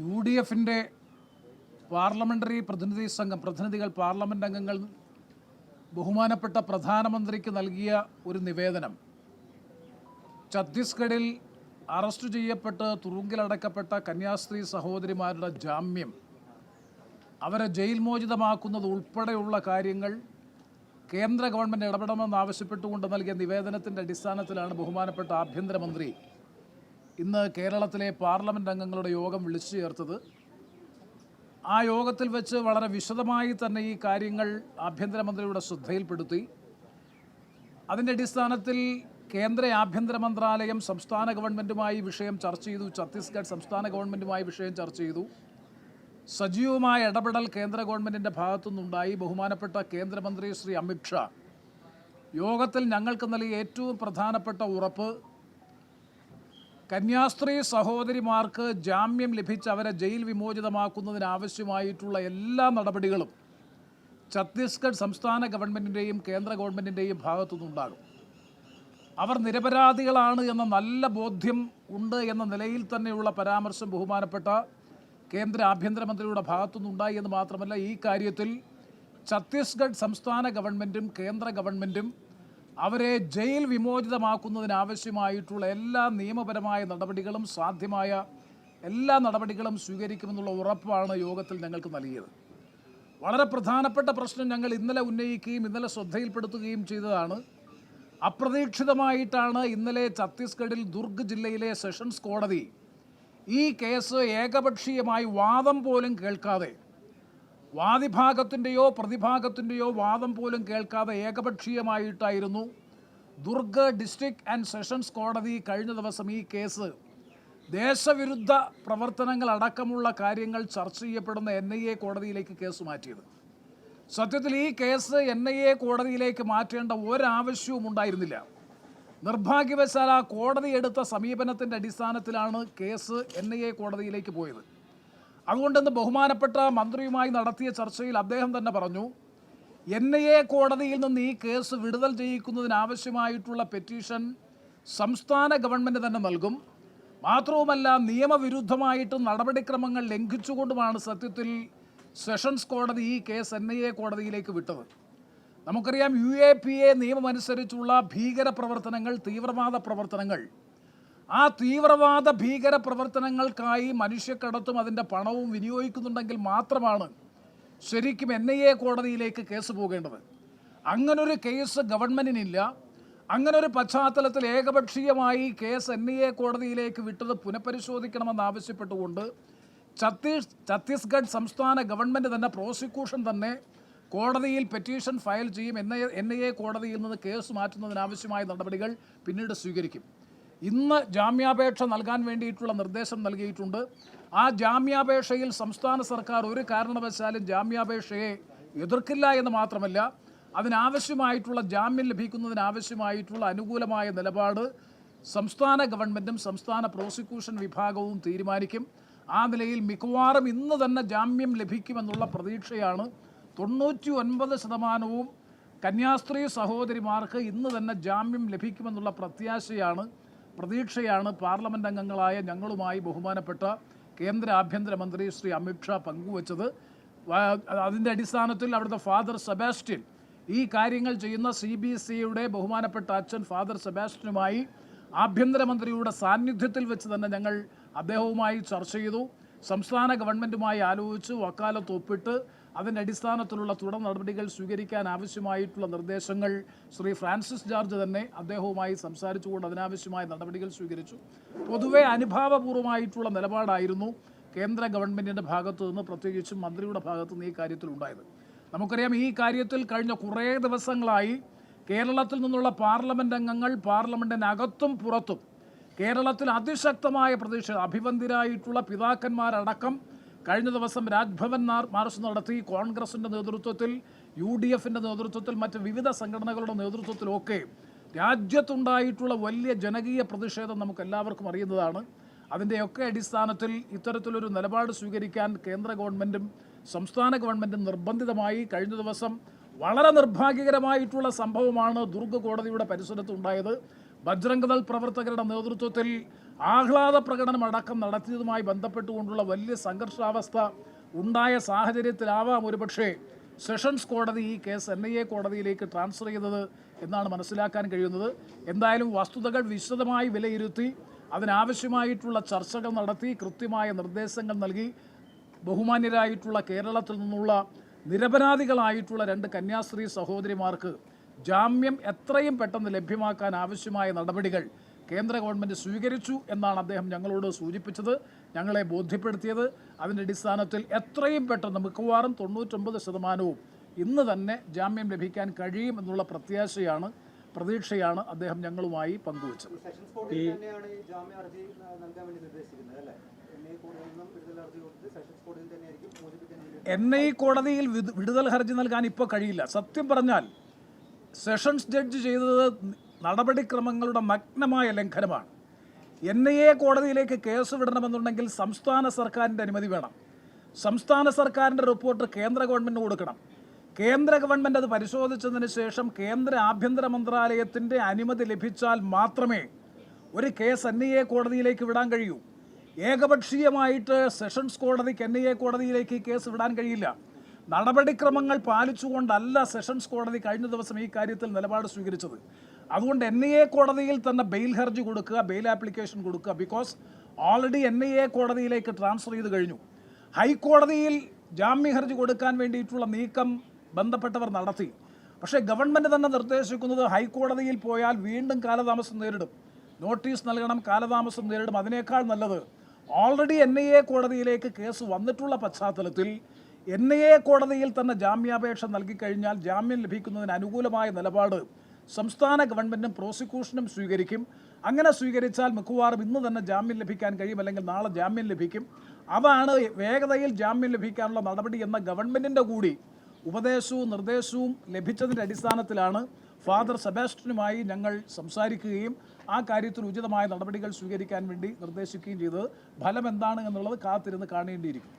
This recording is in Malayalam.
യു ഡി എഫിന്റെ പാർലമെന്ററി പ്രതിനിധി സംഘം പ്രതിനിധികൾ പാർലമെന്റ് അംഗങ്ങൾ ബഹുമാനപ്പെട്ട പ്രധാനമന്ത്രിക്ക് നൽകിയ ഒരു നിവേദനം. ഛത്തീസ്ഗഡിൽ അറസ്റ്റ് ചെയ്യപ്പെട്ട് തുറുങ്കിലടക്കപ്പെട്ട കന്യാസ്ത്രീ സഹോദരിമാരുടെ ജാമ്യം. അവരെ ജയിൽ മോചിതമാക്കുന്നത് ഉൾപ്പെടെയുള്ള കാര്യങ്ങൾ കേന്ദ്ര ഗവൺമെന്റ് ഇടപെടണമെന്ന് ആവശ്യപ്പെട്ടുകൊണ്ട് നൽകിയ നിവേദനത്തിന്റെ അടിസ്ഥാനത്തിലാണ് ബഹുമാനപ്പെട്ട ആഭ്യന്തരമന്ത്രി ഇന്ന് കേരളത്തിലെ പാർലമെന്റ് അംഗങ്ങളുടെ യോഗം വിളിച്ചു ചേർത്തത്. ആ യോഗത്തിൽ വെച്ച് വളരെ വിശദമായി തന്നെ ഈ കാര്യങ്ങൾ ആഭ്യന്തരമന്ത്രിയുടെ ശ്രദ്ധയിൽപ്പെടുത്തി. അതിന്റെ അടിസ്ഥാനത്തിൽ കേന്ദ്ര ആഭ്യന്തര മന്ത്രാലയം സംസ്ഥാന ഗവൺമെന്റുമായി വിഷയം ചർച്ച ചെയ്തു. ഛത്തീസ്ഗഡ് സംസ്ഥാന ഗവൺമെന്റുമായി വിഷയം ചർച്ച ചെയ്തു. സജീവമായ ഇടപെടൽ കേന്ദ്ര ഗവൺമെന്റിന്റെ ഭാഗത്തുനിന്നുണ്ടായി. ബഹുമാനപ്പെട്ട കേന്ദ്രമന്ത്രി ശ്രീ അമിത്ഷാ യോഗത്തിൽ ഞങ്ങൾക്ക് നൽകിയ ഏറ്റവും പ്രധാനപ്പെട്ട ഉറപ്പ് കന്യാസ്ത്രീ സഹോദരിമാർക്ക് ജാമ്യം ലഭിച്ച് അവരെ ജയിൽ വിമോചിതമാക്കുന്നതിനാവശ്യമായിട്ടുള്ള എല്ലാ നടപടികളും ഛത്തീസ്ഗഡ് സംസ്ഥാന ഗവൺമെന്റിന്റെയും കേന്ദ്ര ഗവൺമെന്റിന്റെയും ഭാഗത്തുനിന്നുണ്ടാകും. അവർ നിരപരാധികളാണ് എന്ന നല്ല ബോധ്യം ഉണ്ട് എന്ന നിലയിൽ തന്നെയുള്ള പരാമർശം ബഹുമാനപ്പെട്ട കേന്ദ്ര ആഭ്യന്തരമന്ത്രിയുടെ ഭാഗത്തുനിന്നുണ്ടായി എന്ന് മാത്രമല്ല ഈ കാര്യത്തിൽ ഛത്തീസ്ഗഡ് സംസ്ഥാന ഗവൺമെന്റും കേന്ദ്ര ഗവൺമെന്റും അവരെ ജയിൽ വിമോചിതമാക്കുന്നതിനാവശ്യമായിട്ടുള്ള എല്ലാ നിയമപരമായ നടപടികളും സാധ്യമായ എല്ലാ നടപടികളും സ്വീകരിക്കുമെന്നുള്ള ഉറപ്പാണ് യോഗത്തിൽ ഞങ്ങൾക്ക് നൽകിയത്. വളരെ പ്രധാനപ്പെട്ട പ്രശ്നം ഞങ്ങൾ ഇന്നലെ ഉന്നയിക്കുകയും ഇന്നലെ ശ്രദ്ധയിൽപ്പെടുത്തുകയും ചെയ്തതാണ്. അപ്രതീക്ഷിതമായിട്ടാണ് ഇന്നലെ ഛത്തീസ്ഗഡിൽ ദുർഗ് ജില്ലയിലെ സെഷൻസ് കോടതി ഈ കേസ് ഏകപക്ഷീയമായി വാദം പോലും കേൾക്കാതെ വാദിഭാഗത്തിന്റെയോ പ്രതിഭാഗത്തിന്റെയോ വാദം പോലും കേൾക്കാതെ ഏകപക്ഷീയമായിട്ടായിരുന്നു ദുർഗ് ഡിസ്ട്രിക്ട് ആൻഡ് സെഷൻസ് കോടതി കഴിഞ്ഞ ദിവസം ഈ കേസ്. ദേശവിരുദ്ധ പ്രവർത്തനങ്ങൾ അടക്കമുള്ള കാര്യങ്ങൾ ചർച്ച ചെയ്യപ്പെടുന്ന എൻ ഐ എ കോടതിയിലേക്ക് കേസ് മാറ്റിയത്. സത്യത്തിൽ ഈ കേസ് എൻ ഐ എ കോടതിയിലേക്ക് മാറ്റേണ്ട ഒരാവശ്യവും ഉണ്ടായിരുന്നില്ല. നിർഭാഗ്യവശാൽ ആ കോടതി എടുത്ത സമീപനത്തിന്റെ അടിസ്ഥാനത്തിലാണ് കേസ് എൻ ഐ എ കോടതിയിലേക്ക് പോയത്. അതുകൊണ്ടിന്ന് ബഹുമാനപ്പെട്ട മന്ത്രിയുമായി നടത്തിയ ചർച്ചയിൽ അദ്ദേഹം തന്നെ പറഞ്ഞു എൻ ഐ എ കോടതിയിൽ നിന്ന് ഈ കേസ് വിടുതൽ ചെയ്യിക്കുന്നതിനാവശ്യമായിട്ടുള്ള പെറ്റീഷൻ സംസ്ഥാന ഗവൺമെന്റ് തന്നെ നൽകും. മാത്രവുമല്ല നിയമവിരുദ്ധമായിട്ട് നടപടിക്രമങ്ങൾ ലംഘിച്ചുകൊണ്ടുമാണ് സത്യത്തിൽ സെഷൻസ് കോടതി ഈ കേസ് എൻ ഐ എ കോടതിയിലേക്ക് വിട്ടത്. നമുക്കറിയാം യു എ പി എ നിയമമനുസരിച്ചുള്ള ഭീകര പ്രവർത്തനങ്ങൾ തീവ്രവാദ പ്രവർത്തനങ്ങൾ ആ തീവ്രവാദ ഭീകര പ്രവർത്തനങ്ങൾക്കായി മനുഷ്യക്കടത്തും അതിന്റെ പണവും വിനിയോഗിക്കുന്നുണ്ടെങ്കിൽ മാത്രമാണ് ശരിക്കും എൻ ഐ എ കോടതിയിലേക്ക് കേസ് പോകേണ്ടത്. അങ്ങനൊരു കേസ് ഗവൺമെന്റിനില്ല അങ്ങനൊരു പശ്ചാത്തലത്തിൽ ഏകപക്ഷീയമായി കേസ് എൻ ഐ എ കോടതിയിലേക്ക് വിട്ടത് പുനഃപരിശോധിക്കണമെന്ന് ആവശ്യപ്പെട്ടുകൊണ്ട് ഛത്തീസ് ഛത്തീസ്ഗഡ് സംസ്ഥാന ഗവൺമെന്റ് തന്നെ പ്രോസിക്യൂഷൻ തന്നെ കോടതിയിൽ പെറ്റീഷൻ ഫയൽ ചെയ്യും. N I N I A കോടതിയിൽ നിന്ന് കേസ് മാറ്റുന്നതിനാവശ്യമായ നടപടികൾ പിന്നീട് സ്വീകരിക്കും. ഇന്ന് ജാമ്യാപേക്ഷ നൽകാൻ വേണ്ടിയിട്ടുള്ള നിർദ്ദേശം നൽകിയിട്ടുണ്ട്. ആ ജാമ്യാപേക്ഷയിൽ സംസ്ഥാന സർക്കാർ ഒരു കാരണവശാലും ജാമ്യാപേക്ഷയെ എതിർക്കില്ല എന്ന് മാത്രമല്ല അതിനാവശ്യമായിട്ടുള്ള ജാമ്യം ലഭിക്കുന്നതിനാവശ്യമായിട്ടുള്ള അനുകൂലമായ നിലപാട് സംസ്ഥാന ഗവൺമെന്റും സംസ്ഥാന പ്രോസിക്യൂഷൻ വിഭാഗവും തീരുമാനിക്കും. ആ നിലയിൽ മിക്കവാറും ഇന്ന് തന്നെ ജാമ്യം ലഭിക്കുമെന്നുള്ള പ്രതീക്ഷയാണ്. തൊണ്ണൂറ്റി ഒൻപത് ശതമാനവും കന്യാസ്ത്രീ സഹോദരിമാർക്ക് ഇന്ന് തന്നെ ജാമ്യം ലഭിക്കുമെന്നുള്ള പ്രത്യാശയാണ് പ്രതീക്ഷയാണ് പാർലമെന്റ് അംഗങ്ങളായ ഞങ്ങളുമായി ബഹുമാനപ്പെട്ട കേന്ദ്ര ആഭ്യന്തരമന്ത്രി ശ്രീ അമിത്ഷാ പങ്കുവച്ചത്. അതിന്റെ അടിസ്ഥാനത്തിൽ അവിടുത്തെ ഫാദർ സെബാസ്റ്റ്യൻ ഈ കാര്യങ്ങൾ ചെയ്യുന്ന സി ബി എസ് സിയുടെ ബഹുമാനപ്പെട്ട അച്ഛൻ ഫാദർ സെബാസ്റ്റ്യനുമായി ആഭ്യന്തരമന്ത്രിയുടെ സാന്നിധ്യത്തിൽ വെച്ച് തന്നെ ഞങ്ങൾ അദ്ദേഹവുമായി ചർച്ച ചെയ്തു. സംസ്ഥാന ഗവൺമെന്റുമായി ആലോചിച്ച്. വക്കാലത്ത് ഒപ്പിട്ട് അതിന്റെ അടിസ്ഥാനത്തിലുള്ള തുടർ നടപടികൾ സ്വീകരിക്കാൻ ആവശ്യമായിട്ടുള്ള നിർദ്ദേശങ്ങൾ ശ്രീ ഫ്രാൻസിസ് ജോർജ് തന്നെ അദ്ദേഹവുമായി സംസാരിച്ചുകൊണ്ട് അതിനാവശ്യമായ നടപടികൾ സ്വീകരിച്ചു. പൊതുവെ അനുഭാവപൂർവമായിട്ടുള്ള നിലപാടായിരുന്നു കേന്ദ്ര ഗവൺമെന്റിന്റെ ഭാഗത്തു നിന്ന് പ്രത്യേകിച്ചും മന്ത്രിയുടെ ഭാഗത്തു നിന്ന് ഈ കാര്യത്തിൽ ഉണ്ടായത് നമുക്കറിയാം ഈ കാര്യത്തിൽ കഴിഞ്ഞ കുറേ ദിവസങ്ങളായി കേരളത്തിൽ നിന്നുള്ള പാർലമെന്റ് അംഗങ്ങൾ പാർലമെന്റിനകത്തും പുറത്തും കേരളത്തിൽ അതിശക്തമായ പ്രതിഷേധം അഭിവന്ധിരായിട്ടുള്ള പിതാക്കന്മാരടക്കം കഴിഞ്ഞ ദിവസം രാജ്ഭവൻ മാർ- മാർച്ച് നടത്തി കോൺഗ്രസിന്റെ നേതൃത്വത്തിൽ യു ഡി എഫിന്റെ നേതൃത്വത്തിൽ മറ്റ് വിവിധ സംഘടനകളുടെ നേതൃത്വത്തിലൊക്കെ രാജ്യത്തുണ്ടായിട്ടുള്ള വലിയ ജനകീയ പ്രതിഷേധം നമുക്ക് എല്ലാവർക്കും അറിയുന്നതാണ്. അതിന്റെയൊക്കെ അടിസ്ഥാനത്തിൽ ഇത്തരത്തിലൊരു നിലപാട് സ്വീകരിക്കാൻ കേന്ദ്ര ഗവൺമെന്റും സംസ്ഥാന ഗവൺമെന്റും നിർബന്ധിതമായി കഴിഞ്ഞ ദിവസം വളരെ നിർഭാഗ്യകരമായിട്ടുള്ള സംഭവമാണ് ദുർഗ് കോടതിയുടെ പരിസരത്ത് ഉണ്ടായത് ബജ്രംഗദൾ പ്രവർത്തകരുടെ നേതൃത്വത്തിൽ ആഹ്ലാദ പ്രകടനം അടക്കം നടത്തിയതുമായി ബന്ധപ്പെട്ടുകൊണ്ടുള്ള വലിയ സംഘർഷാവസ്ഥ ഉണ്ടായ സാഹചര്യത്തിലാവാം ഒരുപക്ഷേ സെഷൻസ് കോടതി ഈ കേസ് എൻ ഐ എ കോടതിയിലേക്ക് ട്രാൻസ്ഫർ ചെയ്തത് എന്നാണ് മനസ്സിലാക്കാൻ കഴിയുന്നത്. എന്തായാലും വസ്തുതകൾ വിശദമായി വിലയിരുത്തി അതിനാവശ്യമായിട്ടുള്ള ചർച്ചകൾ നടത്തി കൃത്യമായ നിർദ്ദേശങ്ങൾ നൽകി. ബഹുമാന്യരായിട്ടുള്ള കേരളത്തിൽ നിന്നുള്ള നിരപരാധികളായിട്ടുള്ള രണ്ട് കന്യാസ്ത്രീ സഹോദരിമാർക്ക് ജാമ്യം എത്രയും പെട്ടെന്ന് ലഭ്യമാക്കാൻ ആവശ്യമായ നടപടികൾ കേന്ദ്ര ഗവൺമെന്റ് സ്വീകരിച്ചു എന്നാണ് അദ്ദേഹം ഞങ്ങളോട് സൂചിപ്പിച്ചത്. ഞങ്ങളെ ബോധ്യപ്പെടുത്തിയത്. അതിന്റെ അടിസ്ഥാനത്തിൽ എത്രയും പെട്ടെന്ന് മിക്കവാറും തൊണ്ണൂറ്റൊമ്പത് ശതമാനവും ഇന്ന് തന്നെ ജാമ്യം ലഭിക്കാൻ കഴിയും എന്നുള്ള പ്രത്യാശയാണ് പ്രതീക്ഷയാണ് അദ്ദേഹം ഞങ്ങളുമായി പങ്കുവച്ചത്. തന്നെയാണ് ഈ ജാമ്യ ഹർജി നൽകാൻ വേണ്ടി നിർദ്ദേശിക്കുന്നത് അല്ലേ? എൻ ഐ കോടതിയിൽ വിടുതൽ ഹർജി കൊടുത്ത് സെഷൻസ് കോടതിയിൽ തന്നെയായിരിക്കും മോചിപ്പിക്കാൻ വേണ്ടി എൻ കോടതിയിൽ വിടുതൽ ഹർജി നൽകാൻ ഇപ്പോൾ കഴിയില്ല. സത്യം പറഞ്ഞാൽ സെഷൻസ് ജഡ്ജ് ചെയ്തത് നടപടിക്രമങ്ങളുടെ നഗ്നമായ ലംഘനമാണ്. എൻ ഐ എ കോടതിയിലേക്ക് കേസ് വിടണമെന്നുണ്ടെങ്കിൽ സംസ്ഥാന സർക്കാരിന്റെ അനുമതി വേണം. സംസ്ഥാന സർക്കാരിന്റെ റിപ്പോർട്ട് കേന്ദ്ര ഗവൺമെന്റ് കൊടുക്കണം. കേന്ദ്ര ഗവൺമെന്റ് അത് പരിശോധിച്ചതിന് ശേഷം കേന്ദ്ര ആഭ്യന്തര മന്ത്രാലയത്തിന്റെ അനുമതി ലഭിച്ചാൽ മാത്രമേ ഒരു കേസ് എൻ ഐ എ കോടതിയിലേക്ക് വിടാൻ കഴിയൂ. ഏകപക്ഷീയമായിട്ട് സെഷൻസ് കോടതിക്ക് എൻ ഐ എ കോടതിയിലേക്ക് ഈ കേസ് വിടാൻ കഴിയില്ല. നടപടിക്രമങ്ങൾ പാലിച്ചുകൊണ്ടല്ല സെഷൻസ് കോടതി കഴിഞ്ഞ ദിവസം ഈ കാര്യത്തിൽ നിലപാട് സ്വീകരിച്ചത്. അതുകൊണ്ട് എൻ ഐ എ കോടതിയിൽ തന്നെ ബെയിൽ ഹർജി കൊടുക്കുക ബെയിൽ ആപ്ലിക്കേഷൻ കൊടുക്കുക. Because already N I A കോടതിയിലേക്ക് ട്രാൻസ്ഫർ ചെയ്ത് കഴിഞ്ഞു. ഹൈക്കോടതിയിൽ ജാമ്യ ഹർജി കൊടുക്കാൻ വേണ്ടിയിട്ടുള്ള നീക്കം ബന്ധപ്പെട്ടവർ നടത്തി. പക്ഷേ ഗവൺമെന്റ് തന്നെ നിർദ്ദേശിക്കുന്നത് ഹൈക്കോടതിയിൽ പോയാൽ വീണ്ടും കാലതാമസം നേരിടും. നോട്ടീസ് നൽകണം കാലതാമസം നേരിടും. അതിനേക്കാൾ നല്ലത് ഓൾറെഡി എൻ ഐ എ കോടതിയിലേക്ക് കേസ് വന്നിട്ടുള്ള പശ്ചാത്തലത്തിൽ എൻ ഐ എ കോടതിയിൽ തന്നെ ജാമ്യാപേക്ഷ നൽകിക്കഴിഞ്ഞാൽ ജാമ്യം ലഭിക്കുന്നതിന് അനുകൂലമായ നിലപാട് സംസ്ഥാന ഗവൺമെന്റും പ്രോസിക്യൂഷനും സ്വീകരിക്കും. അങ്ങനെ സ്വീകരിച്ചാൽ മിക്കവാറും ഇന്ന് തന്നെ ജാമ്യം ലഭിക്കാൻ കഴിയും അല്ലെങ്കിൽ നാളെ ജാമ്യം ലഭിക്കും. അതാണ് വേഗതയിൽ ജാമ്യം ലഭിക്കാനുള്ള നടപടി എന്ന ഗവൺമെന്റിന്റെ കൂടി ഉപദേശവും നിർദ്ദേശവും ലഭിച്ചതിന്റെ അടിസ്ഥാനത്തിലാണ് ഫാദർ സെബാസ്റ്റ്യനുമായി ഞങ്ങൾ സംസാരിക്കുകയും ആ കാര്യത്തിൽ ഉചിതമായ നടപടികൾ സ്വീകരിക്കാൻ വേണ്ടി നിർദ്ദേശിക്കുകയും ചെയ്തത്. ഫലം എന്താണ് എന്നുള്ളത് കാത്തിരുന്ന് കാണേണ്ടിയിരിക്കും.